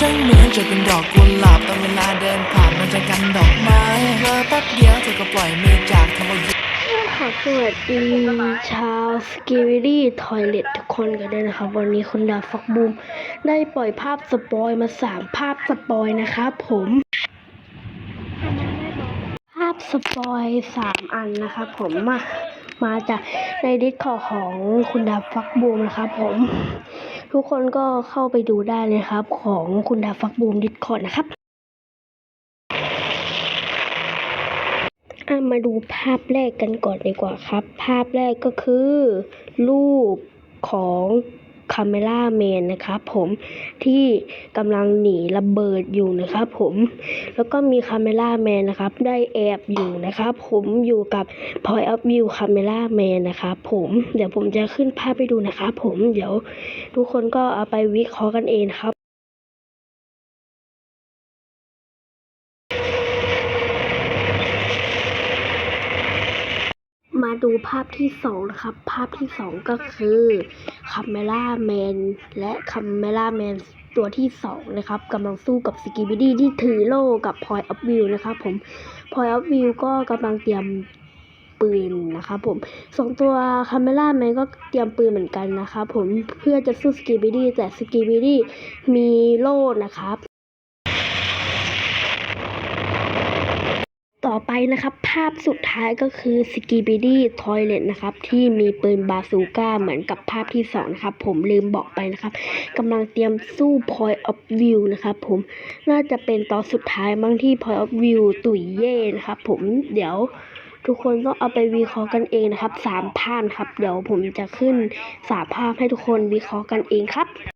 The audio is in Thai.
ช่างเหมือนจะเป็นดอกกุหลาบแต่เวลาเดินผ่านมันจะกันดอกไม้เธอแป๊บเดียวเธอก็ปล่อยมือจากทำเอาขอสวัสดีชาวสกิวิดี้ทอยเลททุกคนกันด้วยนะครับ วันนี้คุณดาฟักบูม ได้ปล่อยภาพสปอยมาสามภาพสปอยนะครับผมภาพสปอยสามอันนะครับผมมามาจากในดิสคอของคุณดาฟักบูมนะครับผม ทุกคนก็เข้าไปดูได้เลยครับ ของคุณดาฟักบูมดิสคอร์ดนะครับอะมาดูภาพแรกกันก่อนดีกว่าครับ ภาพแรกก็คือ รูปของ คาเมล่าแมนนะครับผมที่กำลังหนีระเบิดอยู่นะครับผมแล้วก็มีคาเมล่าแมนนะครับได้แอบอยู่นะครับผมอยู่กับ Point of View คาเมล่าแมนนะครับผมเดี๋ยวผมจะขึ้นภาพไปดูนะครับผมเดี๋ยวทุกคนก็เอาไปวิเคราะห์กันเองครับ ดูภาพที่สองนะครับ ภาพที่สองก็คือคาเมล่าแมนและคาเมล่าแมนตัวที่สองนะครับกำลังสู้กับสกีบิดี้ที่ถือโล่กับพอยอัพวิวนะครับผมพอยอัพวิวก็กำลังเตรียมปืนนะครับผมสองตัวคาเมล่าแมนก็เตรียมปืนเหมือนกันนะครับผมเพื่อจะสู้สกีบิดี้แต่สกีบิดี้มีโล่นะครับ ต่อ ไปนะครับ ภาพสุดท้ายก็คือสกีบิดี้ทอยเลตนะครับ ที่มีปืนบาซูก้าเหมือนกับภาพที่สองนะครับ ผมลืมบอกไปนะครับกำลังเตรียมสู้ Point of View นะครับผมน่าจะเป็นตอนสุดท้ายบ้างที่ Point of View ตุ๋ยเย่นะครับผมเดี๋ยวทุกคนต้องเอาไปวิเคราะห์กันเองนะครับสามภาพครับ เดี๋ยวผมจะขึ้นสามภาพให้ทุกคนวิเคราะห์กันเองครับ